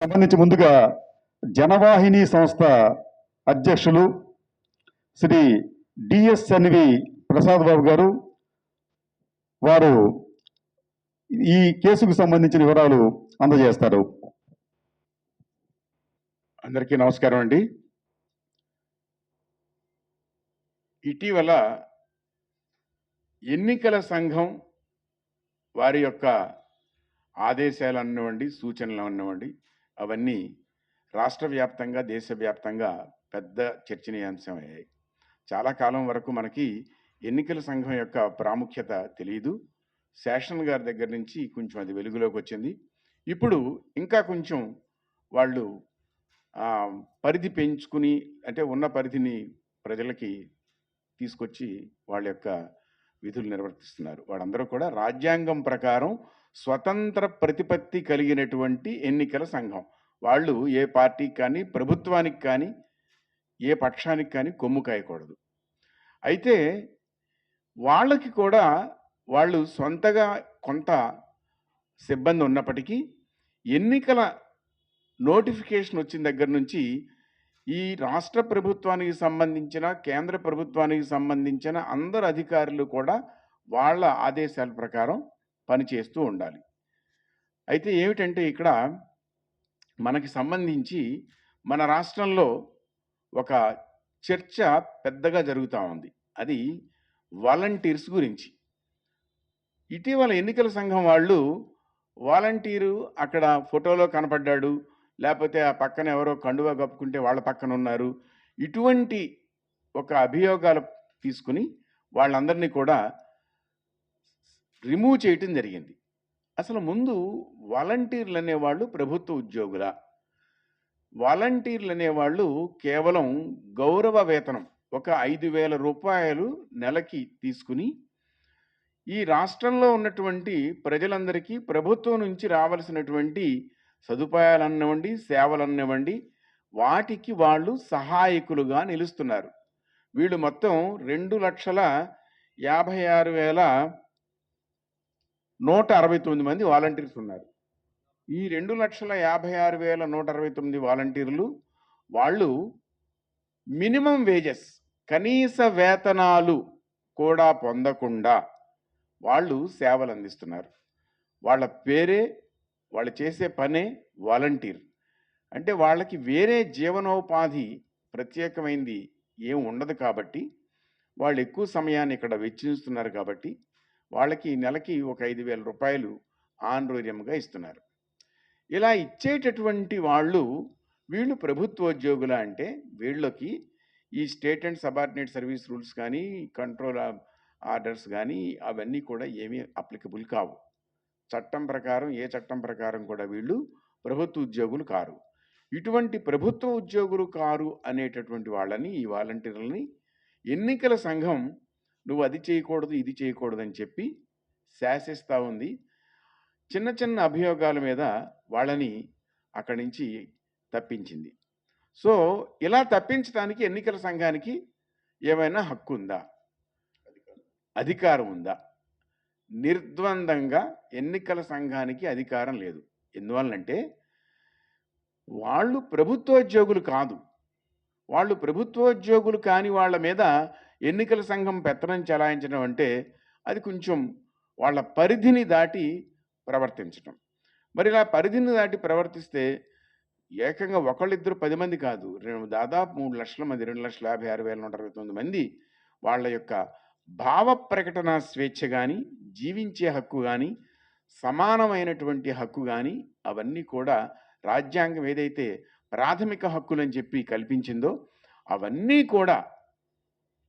సంబంధించి ముందుగా జనవాహిని సంస్థ అధ్యక్షులు శ్రీ డిఎస్ఎన్వి ప్రసాద్ బాబు గారు వారు ఈ కేసుకు సంబంధించిన వివరాలు అందజేస్తారు. అందరికీ నమస్కారం అండి. ఇటీవల ఎన్నికల సంఘం వారి యొక్క ఆదేశాలు అనివ్వండి సూచనలు అనివ్వండి అవన్నీ రాష్ట్ర వ్యాప్తంగా దేశవ్యాప్తంగా పెద్ద చర్చనీయాంశం అయ్యాయి చాలా కాలం వరకు మనకి ఎన్నికల సంఘం యొక్క ప్రాముఖ్యత తెలియదు శాషన్ గారి దగ్గర నుంచి కొంచెం అది వెలుగులోకి వచ్చింది. ఇప్పుడు ఇంకా కొంచెం వాళ్ళు పరిధి పెంచుకుని అంటే ఉన్న పరిధిని ప్రజలకి తీసుకొచ్చి వాళ్ళ యొక్క విధులు నిర్వర్తిస్తున్నారు. వాళ్ళందరూ కూడా రాజ్యాంగం ప్రకారం స్వతంత్ర ప్రతిపత్తి కలిగినటువంటి ఎన్నికల సంఘం. వాళ్ళు ఏ పార్టీకి కానీ ప్రభుత్వానికి కానీ ఏ పక్షానికి కానీ కొమ్ము కాయకూడదు. అయితే వాళ్ళకి కూడా వాళ్ళు సొంతగా కొంత సిబ్బంది ఉన్నప్పటికీ ఎన్నికల నోటిఫికేషన్ వచ్చిన దగ్గర నుంచి ఈ రాష్ట్ర ప్రభుత్వానికి సంబంధించిన కేంద్ర ప్రభుత్వానికి సంబంధించిన అందరు అధికారులు కూడా వాళ్ళ ఆదేశాల ప్రకారం పనిచేస్తూ ఉండాలి. అయితే ఏమిటంటే ఇక్కడ మనకి సంబంధించి మన రాష్ట్రంలో ఒక చర్చ పెద్దగా జరుగుతూ ఉంది. అది వాలంటీర్స్ గురించి. ఇటీవల ఎన్నికల సంఘం వాళ్ళు వాలంటీరు అక్కడ ఫోటోలో కనపడ్డాడు లేకపోతే ఆ పక్కన ఎవరో కండువా కప్పుకుంటే వాళ్ళ పక్కన ఉన్నారు. ఇటువంటి ఒక అభియోగాలు తీసుకుని వాళ్ళందరినీ కూడా రిమూవ్ చేయటం జరిగింది. అసలు ముందు వాలంటీర్లు అనేవాళ్ళు ప్రభుత్వ ఉద్యోగుల వాలంటీర్లు అనేవాళ్ళు కేవలం గౌరవ వేతనం ఒక ఐదు వేల రూపాయలు నెలకి తీసుకుని ఈ రాష్ట్రంలో ఉన్నటువంటి ప్రజలందరికీ ప్రభుత్వం నుంచి రావాల్సినటువంటి సదుపాయాలు అన్నవండి సేవలు వాటికి వాళ్ళు సహాయకులుగా నిలుస్తున్నారు. వీళ్ళు మొత్తం రెండు లక్షల యాభై ఆరు వేల నూట అరవై తొమ్మిది మంది వాలంటీర్స్ ఉన్నారు. ఈ రెండు లక్షల యాభై ఆరు వేల నూట అరవై తొమ్మిది వాలంటీర్లు వాళ్ళు మినిమం వేజెస్ కనీస వేతనాలు కూడా పొందకుండా వాళ్ళు సేవలు అందిస్తున్నారు. వాళ్ళ పేరే వాళ్ళు చేసే పనే వాలంటీర్. అంటే వాళ్ళకి వేరే జీవనోపాధి ప్రత్యేకమైంది ఏం ఉండదు కాబట్టి వాళ్ళు ఎక్కువ సమయాన్ని ఇక్కడ వెచ్చిస్తున్నారు కాబట్టి వాళ్ళకి నెలకి ఒక ఐదు వేల రూపాయలు ఆన్రోర్యంగా ఇస్తున్నారు. ఇలా ఇచ్చేటటువంటి వాళ్ళు వీళ్ళు ప్రభుత్వోద్యోగుల అంటే వీళ్ళకి ఈ state and subordinate service rules కానీ కంట్రోల్ ఆర్డర్స్ కానీ అవన్నీ కూడా ఏమీ అప్లికబుల్ కావు. చట్టం ప్రకారం ఏ చట్టం ప్రకారం కూడా వీళ్ళు ప్రభుత్వ ఉద్యోగులు కారు. ఇటువంటి ప్రభుత్వ ఉద్యోగులు కారు అనేటటువంటి వాళ్ళని ఈ వాలంటీర్లని ఎన్నికల సంఘం నువ్వు అది చేయకూడదు ఇది చేయకూడదు అని చెప్పి శాసిస్తూ ఉంది. చిన్న చిన్న అభియోగాల మీద వాళ్ళని అక్కడి నుంచి తప్పించింది. సో ఇలా తప్పించడానికి ఎన్నికల సంఘానికి ఏమైనా హక్కు ఉందా? అధికారం ఉందా? నిర్ద్వందంగా ఎన్నికల సంఘానికి అధికారం లేదు. ఎందువల్లంటే వాళ్ళు ప్రభుత్వోద్యోగులు కాదు. వాళ్ళు ప్రభుత్వోద్యోగులు కాని వాళ్ళ మీద ఎన్నికల సంఘం పెత్తనం చెలాయించడం అంటే అది కొంచెం వాళ్ళ పరిధిని దాటి ప్రవర్తించటం. మరి ఇలా పరిధిని దాటి ప్రవర్తిస్తే ఏకంగా ఒకళ్ళిద్దరు పది మంది కాదు. రెండు దాదాపు మూడు లక్షల మంది రెండు లక్షల యాభై ఆరు వేల నూట అరవై తొమ్మిది మంది వాళ్ళ యొక్క భావ ప్రకటన స్వేచ్ఛ కానీ జీవించే హక్కు కానీ సమానమైనటువంటి హక్కు కానీ అవన్నీ కూడా రాజ్యాంగం ఏదైతే ప్రాథమిక హక్కులని చెప్పి కల్పించిందో అవన్నీ కూడా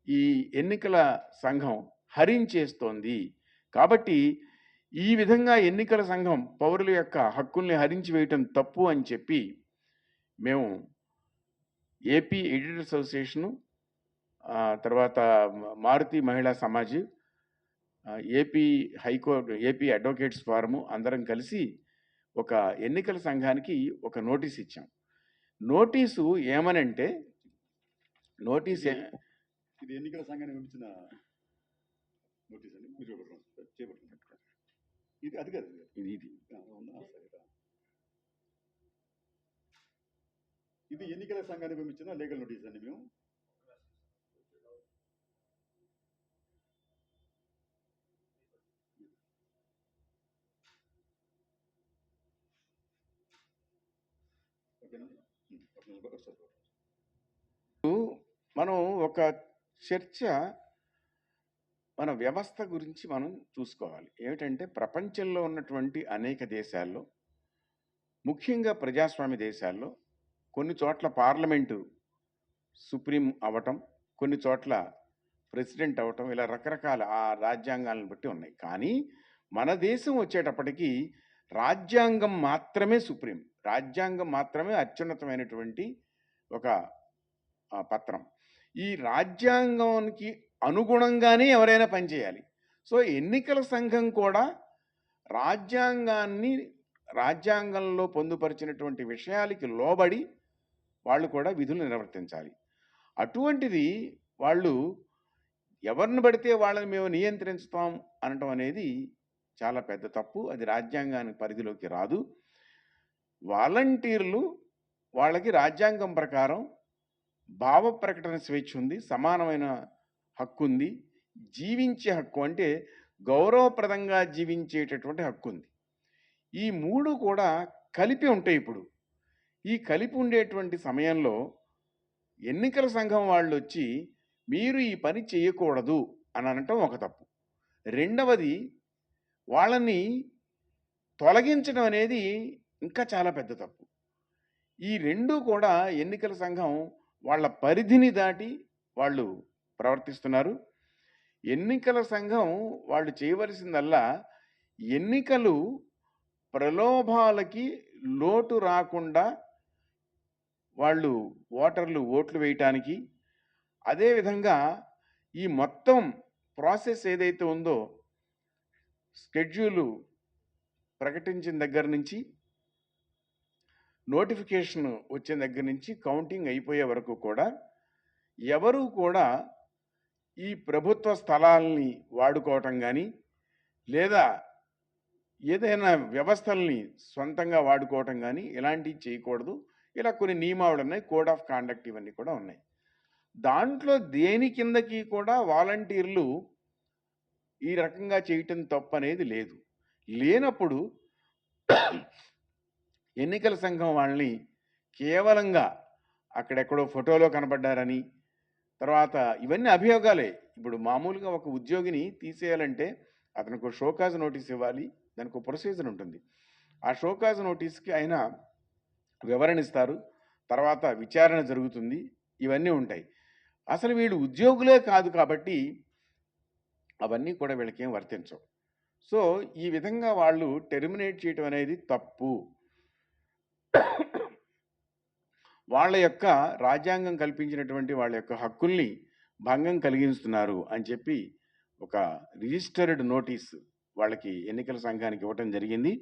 ఈ ఎన్నికల సంఘం హరించేస్తోంది. కాబట్టి ఈ విధంగా ఎన్నికల సంఘం పౌరుల యొక్క హక్కుల్ని హరించి వేయటం తప్పు అని చెప్పి మేము ఏపీ ఎడిటర్ అసోసియేషను తర్వాత Maruti Mahila Samaj AP high court AP advocates forum అందరం కలిసి ఒక ఎన్నికల సంఘానికి ఒక నోటీస్ ఇచ్చాం. నోటీసు ఏమనంటే నోటీస్ ఇది ఎన్నికల సంఘాన్ని పంపించిన నోటీస్ అండి. మీరు చేపట్టండి. ఇది అది కాదు. ఇది ఇది? సరే. ఇది ఎన్నికల సంఘానికి పంపించిన లీగల్ నోటీస్ అండి మేము. మనం ఒక చర్చ మన వ్యవస్థ గురించి మనం చూసుకోవాలి. ఏమిటంటే ప్రపంచంలో ఉన్నటువంటి అనేక దేశాల్లో ముఖ్యంగా ప్రజాస్వామ్య దేశాల్లో కొన్ని చోట్ల పార్లమెంటు సుప్రీం అవటం కొన్ని చోట్ల ప్రెసిడెంట్ అవటం ఇలా రకరకాల ఆ రాజ్యాంగాలను బట్టి ఉన్నాయి. కానీ మన దేశం వచ్చేటప్పటికీ రాజ్యాంగం మాత్రమే సుప్రీం. రాజ్యాంగం మాత్రమే అత్యున్నతమైనటువంటి ఒక పత్రం. ఈ రాజ్యాంగానికి అనుగుణంగానే ఎవరైనా పనిచేయాలి సో ఎన్నికల సంఘం కూడా రాజ్యాంగాన్ని రాజ్యాంగంలో పొందుపరిచినటువంటి విషయాలకి లోబడి వాళ్ళు కూడా విధులు నిర్వర్తించాలి. అటువంటిది వాళ్ళు ఎవరిని పడితే వాళ్ళని మేము నియంత్రించుతాం అనటం అనేది చాలా పెద్ద తప్పు. అది రాజ్యాంగానికి పరిధిలోకి రాదు. వాలంటీర్లు వాళ్ళకి రాజ్యాంగం ప్రకారం భావ ప్రకటన స్వేచ్ఛ ఉంది సమానమైన హక్కు ఉంది జీవించే హక్కు అంటే గౌరవప్రదంగా జీవించేటటువంటి హక్కు ఉంది ఈ మూడు కూడా కలిపి ఉంటాయి ఇప్పుడు. ఈ కలిపి ఉండేటువంటి సమయంలో ఎన్నికల సంఘం వాళ్ళు వచ్చి మీరు ఈ పని చేయకూడదు అని అనటం ఒక తప్పు. రెండవది వాళ్ళని తొలగించడం అనేది ఇంకా చాలా పెద్ద తప్పు. ఈ రెండు కూడా ఎన్నికల సంఘం వాళ్ళ పరిధిని దాటి వాళ్ళు ప్రవర్తిస్తున్నారు. ఎన్నికల సంఘం వాళ్ళు చేయవలసిందల్లా ఎన్నికలు ప్రలోభాలకి లోటు రాకుండా వాళ్ళు ఓటర్లు ఓట్లు వేయటానికి అదేవిధంగా ఈ మొత్తం ప్రాసెస్ ఏదైతే ఉందో స్కెడ్యూలు ప్రకటించిన దగ్గర నుంచి నోటిఫికేషన్ వచ్చిన దగ్గర నుంచి కౌంటింగ్ అయిపోయే వరకు కూడా ఎవరు కూడా ఈ ప్రభుత్వ స్థలాల్ని వాడుకోవటం కానీ లేదా ఏదైనా వ్యవస్థల్ని సొంతంగా వాడుకోవటం కానీ ఇలాంటివి చేయకూడదు. ఇలా కొన్ని నియమావళి ఉన్నాయి కోడ్ ఆఫ్ కాండక్ట్ ఇవన్నీ కూడా ఉన్నాయి. దాంట్లో దేని కిందకి కూడా వాలంటీర్లు ఈ రకంగా చేయటం తప్పు అనేది లేదు. లేనప్పుడు ఎన్నికల సంఘం వాళ్ళని కేవలంగా అక్కడెక్కడో ఫోటోలో కనబడ్డారని తర్వాత ఇవన్నీ అభియోగాలే. ఇప్పుడు మామూలుగా ఒక ఉద్యోగిని తీసేయాలంటే అతనికి షోకాజ్ నోటీస్ ఇవ్వాలి దానికి ఒక ప్రొసీజర్ ఉంటుంది. ఆ షోకాజ్ నోటీస్కి ఆయన వివరణ ఇస్తారు తర్వాత విచారణ జరుగుతుంది ఇవన్నీ ఉంటాయి. అసలు వీళ్ళు ఉద్యోగులే కాదు కాబట్టి అవన్నీ కూడా వీళ్ళకేం వర్తించవు. సో ఈ విధంగా వాళ్ళు టెర్మినేట్ చేయటం అనేది తప్పు. వాళ్ళ యొక్క రాజ్యాంగం కల్పించినటువంటి వాళ్ళ యొక్క హక్కుల్ని భంగం కలిగిస్తున్నారు అని చెప్పి ఒక రిజిస్టర్డ్ నోటీస్ వాళ్ళకి ఎన్నికల సంఘానికి ఇవ్వటం జరిగింది.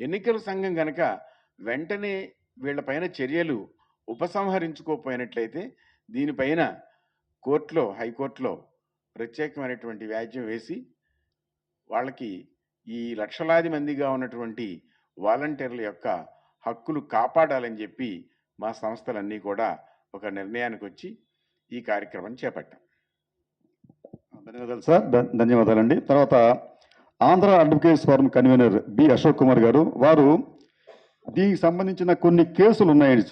ఎన్నికల సంఘం కనుక వెంటనే వీళ్ళపైన చర్యలు ఉపసంహరించుకోకపోయినట్లయితే దీనిపైన కోర్టులో హైకోర్టులో ప్రత్యేకమైనటువంటి వ్యాజ్యం వేసి వాళ్ళకి ఈ లక్షలాది మందిగా ఉన్నటువంటి వాలంటీర్ల యొక్క హక్కులు కాపాడాలని చెప్పి మా సంస్థలన్నీ కూడా ఒక నిర్ణయానికి వచ్చి ఈ కార్యక్రమం చేపట్టాం. ధన్యవాదాలు సార్. ధన్యవాదాలండి. తర్వాత Andhra advocates forum convener B Ashok Kumar గారు వారు దీనికి సంబంధించిన కొన్ని కేసులు ఉన్నాయండి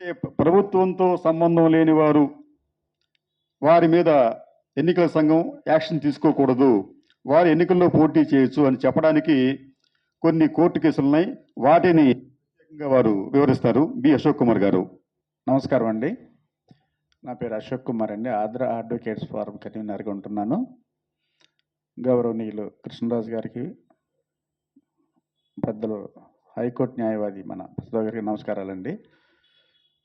అంటే ప్రభుత్వంతో సంబంధం లేని వారు వారి మీద ఎన్నికల సంఘం యాక్షన్ తీసుకోకూడదు వారు ఎన్నికల్లో పోటీ చేయొచ్చు అని చెప్పడానికి కొన్ని కోర్టు కేసులు ఉన్నాయి వాటిని వారు వివరిస్తారు. బి అశోక్ కుమార్ గారు. నమస్కారం అండి. నా పేరు అశోక్ కుమార్ అండి. ఆంధ్ర అడ్వకేట్స్ ఫారం కన్వీనర్గా ఉంటున్నాను. గౌరవనీయులు కృష్ణరాజు గారికి పెద్దలు హైకోర్టు న్యాయవాది మన ప్రసాద్ గారికి నమస్కారాలండి.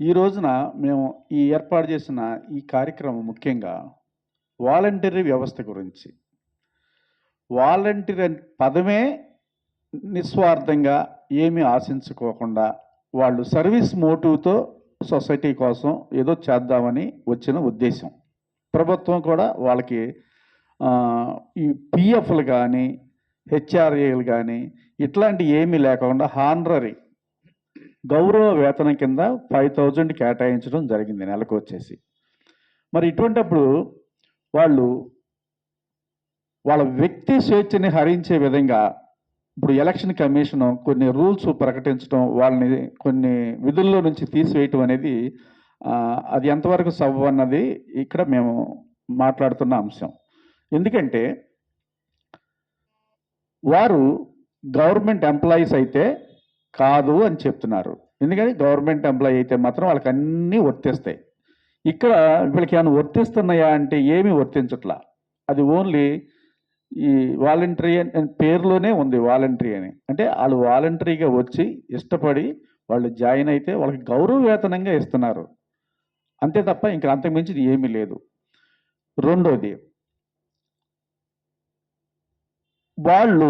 ఈ రోజున మేము ఈ ఏర్పాటు చేసిన ఈ కార్యక్రమం ముఖ్యంగా వాలంటరీ వ్యవస్థ గురించి. వాలంటీర్ పదమే నిస్వార్థంగా ఏమీ ఆశించుకోకుండా వాళ్ళు సర్వీస్ మోటివ్తో సొసైటీ కోసం ఏదో చేద్దామని వచ్చిన ఉద్దేశం. ప్రభుత్వం కూడా వాళ్ళకి ఈ పిఎఫ్లు కానీ హెచ్ఆర్ఏలు కానీ ఇట్లాంటి ఏమీ లేకుండా హాన్రరీ గౌరవ వేతనం కింద ఫైవ్ థౌజండ్ కేటాయించడం జరిగింది నెలకు వచ్చేసి. మరి ఇటువంటప్పుడు వాళ్ళు వాళ్ళ వ్యక్తి స్వేచ్ఛని హరించే విధంగా ఇప్పుడు ఎలక్షన్ కమిషన్ కొన్ని రూల్స్ ప్రకటించడం వాళ్ళని కొన్ని విధుల్లో నుంచి తీసివేయటం అనేది అది ఎంతవరకు సబ్ అన్నది ఇక్కడ మేము మాట్లాడుతున్న అంశం. ఎందుకంటే వారు గవర్నమెంట్ ఎంప్లాయీస్ అయితే కాదు అని చెప్తున్నారు. ఎందుకంటే గవర్నమెంట్ ఎంప్లాయీ అయితే మాత్రం వాళ్ళకి అన్నీ వర్తిస్తాయి. ఇక్కడ వీళ్ళకి ఏమైనా వర్తిస్తున్నాయా అంటే ఏమీ వర్తించట్లా. అది ఓన్లీ ఈ వాలంటరీ అని పేరులోనే ఉంది వాలంటరీ అని. అంటే వాళ్ళు వాలంటరీగా వచ్చి ఇష్టపడి వాళ్ళు జాయిన్ అయితే వాళ్ళకి గౌరవ వేతనంగా ఇస్తున్నారు. అంతే తప్ప ఇంకా అంతకుమించి ఏమీ లేదు. రెండోది వాళ్ళు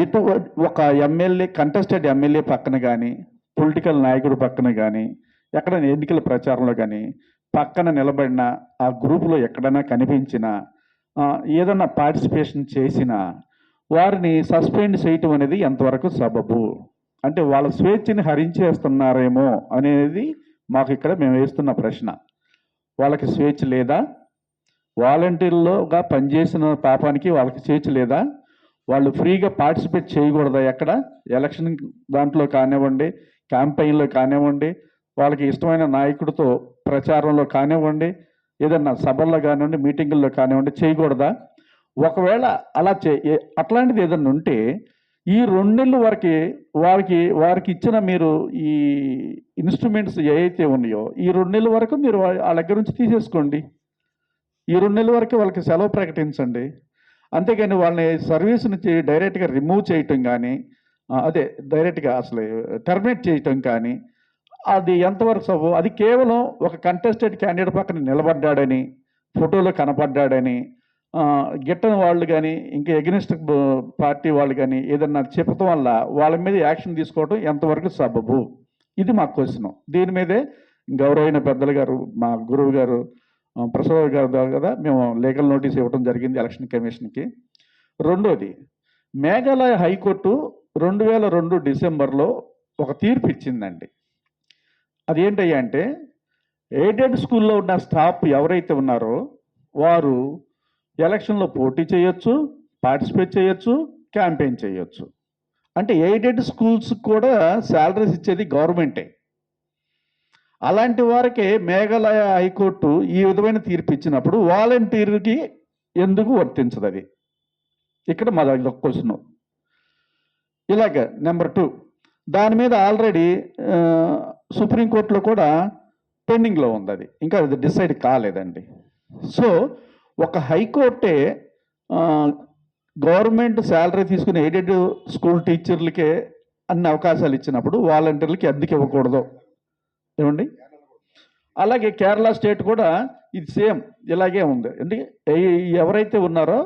ఎటు ఒక ఎమ్మెల్యే కంటెస్టెడ్ ఎమ్మెల్యే పక్కన కానీ పొలిటికల్ నాయకుడు పక్కన కానీ ఎక్కడ ఎన్నికల ప్రచారంలో కానీ పక్కన నిలబడిన ఆ గ్రూపులో ఎక్కడైనా కనిపించినా ఏదన్నా పార్టిసిపేషన్ చేసినా వారిని సస్పెండ్ చేయటం అనేది ఎంతవరకు సబబు? అంటే వాళ్ళ స్వేచ్ఛని హరించేస్తున్నారేమో అనేది మాకు ఇక్కడ మేము వేస్తున్న ప్రశ్న. వాళ్ళకి స్వేచ్ఛ లేదా? వాలంటీర్లోగా పనిచేసిన పాపానికి వాళ్ళకి స్వేచ్ఛ లేదా? వాళ్ళు ఫ్రీగా పార్టిసిపేట్ చేయకూడదా ఎక్కడ? ఎలక్షన్ దాంట్లో కానివ్వండి క్యాంపెయిన్లో కానివ్వండి వాళ్ళకి ఇష్టమైన నాయకుడితో ప్రచారంలో కానివ్వండి ఏదన్నా సభల్లో కానివ్వండి మీటింగుల్లో కానివ్వండి చేయకూడదా? ఒకవేళ అలా చే ఏ- అట్లాంటిది ఏదన్నా ఉంటే ఈ రెండు నెలల వరకు వారికి వారికి ఇచ్చిన మీరు ఈ ఇన్స్ట్రుమెంట్స్ ఏవైతే ఉన్నాయో ఈ రెండు నెలల వరకు మీరు వాళ్ళ దగ్గర నుంచి తీసేసుకోండి. ఈ రెండు నెలల వరకు వాళ్ళకి సెలవు ప్రకటించండి. అంతేగాని వాళ్ళని సర్వీస్ నుంచి డైరెక్ట్గా రిమూవ్ చేయటం కానీ అదే డైరెక్ట్గా అసలు టర్మినేట్ చేయటం కానీ అది ఎంతవరకు సబు అది కేవలం ఒక కంటెస్టెడ్ క్యాండిడేట్ పక్కన నిలబడ్డాడని ఫోటోలో కనపడ్డాడని గిట్టని వాళ్ళు కానీ ఇంకా ఎగ్నిస్ట్ పార్టీ వాళ్ళు కానీ ఏదన్నా చెప్పటం వల్ల వాళ్ళ మీద యాక్షన్ తీసుకోవడం ఎంతవరకు సబబు? ఇది మా క్వశ్చన్. దీని మీదే గౌరవైన పెద్దలు గారు మా గురువు గారు ప్రసాద్ గారు కదా మేము లీగల్ నోటీస్ ఇవ్వడం జరిగింది ఎలక్షన్ కమిషన్కి రెండోది మేఘాలయ హైకోర్టు రెండు వేల రెండు డిసెంబర్లో ఒక తీర్పు ఇచ్చిందండి. అదేంటయ్యా అంటే ఎయిడెడ్ స్కూల్లో ఉన్న స్టాఫ్ ఎవరైతే ఉన్నారో వారు ఎలక్షన్లో పోటీ చేయొచ్చు పార్టిసిపేట్ చేయొచ్చు క్యాంపెయిన్ చేయొచ్చు. అంటే ఎయిడెడ్ స్కూల్స్ కూడా శాలరీస్ ఇచ్చేది గవర్నమెంటే. అలాంటి వారికి మేఘాలయ హైకోర్టు ఈ విధమైన తీర్పు ఇచ్చినప్పుడు వాలంటీర్కి ఎందుకు వర్తించదు అది? ఇక్కడ మా దగ్గర క్వశ్చన్. ఇలాగ నెంబర్ టూ. దాని మీద ఆల్రెడీ సుప్రీంకోర్టులో కూడా పెండింగ్లో ఉంది అది ఇంకా అది డిసైడ్ కాలేదండి. సో ఒక హైకోర్టే గవర్నమెంట్ శాలరీ తీసుకుని ఎయిడెడ్ స్కూల్ టీచర్లకే అన్ని అవకాశాలు ఇచ్చినప్పుడు వాలంటీర్లకి అద్దెకి ఇవ్వకూడదు. ఏమండి? అలాగే కేరళ స్టేట్ కూడా ఇది సేమ్ ఇలాగే ఉంది. ఎందుకంటే ఎవరైతే ఉన్నారో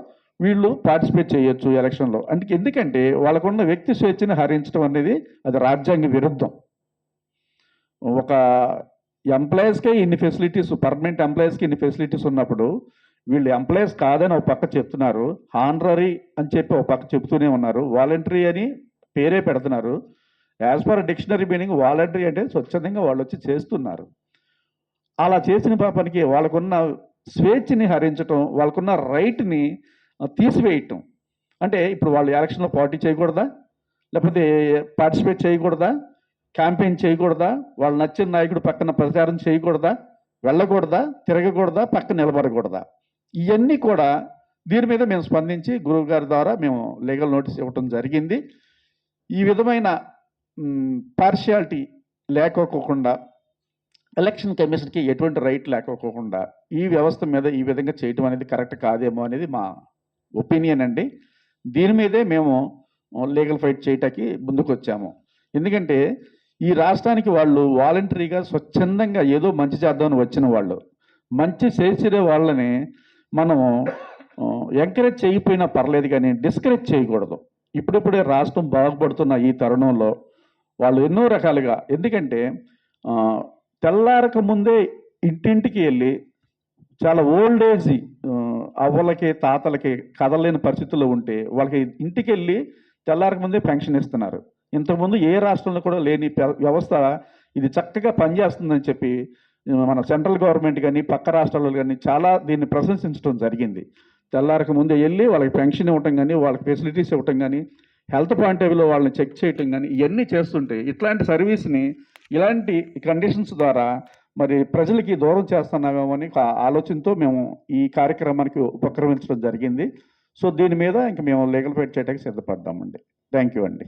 వీళ్ళు పార్టిసిపేట్ చేయొచ్చు ఎలక్షన్లో. అంటే ఎందుకంటే వాళ్ళకున్న వ్యక్తి స్వేచ్ఛని హరించడం అనేది అది రాజ్యాంగ విరుద్ధం. ఒక ఎంప్లాయీస్కే ఇన్ని ఫెసిలిటీస్ పర్మనెంట్ ఎంప్లాయీస్కి ఇన్ని ఫెసిలిటీస్ ఉన్నప్పుడు వీళ్ళు ఎంప్లాయీస్ కాదని ఒక పక్క చెప్తున్నారు. హానరీ అని చెప్పి ఒక పక్క చెప్తూనే ఉన్నారు. వాలంటరీ అని పేరే పెడుతున్నారు. As per dictionary meaning voluntary అంటే స్వచ్ఛందంగా వాళ్ళు వచ్చి చేస్తున్నారు. అలా చేసిన పాపానికి వాళ్ళకున్న స్వేచ్ఛని హరించటం వాళ్ళకున్న రైట్ని తీసివేయటం. అంటే ఇప్పుడు వాళ్ళు ఎలక్షన్లో పార్టీ చేయకూడదా? లేకపోతే పార్టిసిపేట్ చేయకూడదా? క్యాంపెయిన్ చేయకూడదా? వాళ్ళు నచ్చిన నాయకుడు పక్కన ప్రచారం చేయకూడదా? వెళ్ళకూడదా? తిరగకూడదా? పక్కన నిలబడకూడదా? ఇవన్నీ కూడా దీని మీద మేము స్పందించి గురువు గారి ద్వారా మేము లీగల్ నోటీస్ ఇవ్వటం జరిగింది. ఈ విధమైన పార్షియాలిటీ లేకోకుండా ఎలక్షన్ కమిషన్కి ఎటువంటి రైట్ లేకపోకుండా ఈ వ్యవస్థ మీద ఈ విధంగా చేయటం అనేది కరెక్ట్ కాదేమో అనేది మా ఒపీనియన్ అండి. దీని మీదే మేము లీగల్ ఫైట్ చేయటానికి ముందుకు వచ్చాము ఎందుకంటే ఈ రాష్ట్రానికి వాళ్ళు వాలంటరీగా స్వచ్ఛందంగా ఏదో మంచి చేద్దామని వచ్చిన వాళ్ళు మంచి చేసిన వాళ్ళని మనం ఎంకరేజ్ చేయకపోయినా పర్లేదు కానీ డిస్కరేజ్ చేయకూడదు. ఇప్పుడిప్పుడే రాష్ట్రం బాగుపడుతున్న ఈ తరుణంలో వాళ్ళు ఎన్నో రకాలుగా ఎందుకంటే తెల్లారక ముందే ఇంటింటికి వెళ్ళి చాలా ఓల్డ్ ఏజ్ అవ్వలకి తాతలకి కదలలేని పరిస్థితుల్లో ఉంటే వాళ్ళకి ఇంటికి వెళ్ళి తెల్లారక ముందే పెన్షన్ ఇస్తున్నారు. ఇంతకుముందు ఏ రాష్ట్రంలో కూడా లేని వ్యవస్థ ఇది చక్కగా పనిచేస్తుందని చెప్పి మన సెంట్రల్ గవర్నమెంట్ కానీ పక్క రాష్ట్రాల్లో కానీ చాలా దీన్ని ప్రశంసించడం జరిగింది. తెల్లారక ముందే వెళ్ళి వాళ్ళకి పెన్షన్ ఇవ్వటం కానీ వాళ్ళకి ఫెసిలిటీస్ ఇవ్వటం కానీ హెల్త్ పాయింట్ ఆఫ్ వ్యూలో వాళ్ళని చెక్ చేయటం కానీ ఇవన్నీ చేస్తుంటే ఇట్లాంటి సర్వీస్ని ఇలాంటి కండిషన్స్ ద్వారా మరి ప్రజలకి దూరం చేస్తున్నామేమో అని ఆలోచనతో మేము ఈ కార్యక్రమానికి ఉపక్రమించడం జరిగింది. సో దీని మీద ఇంక మేము లీగల్ ఫైట్ చేయడానికి సిద్ధపడ్డామండి థ్యాంక్ యూ అండి.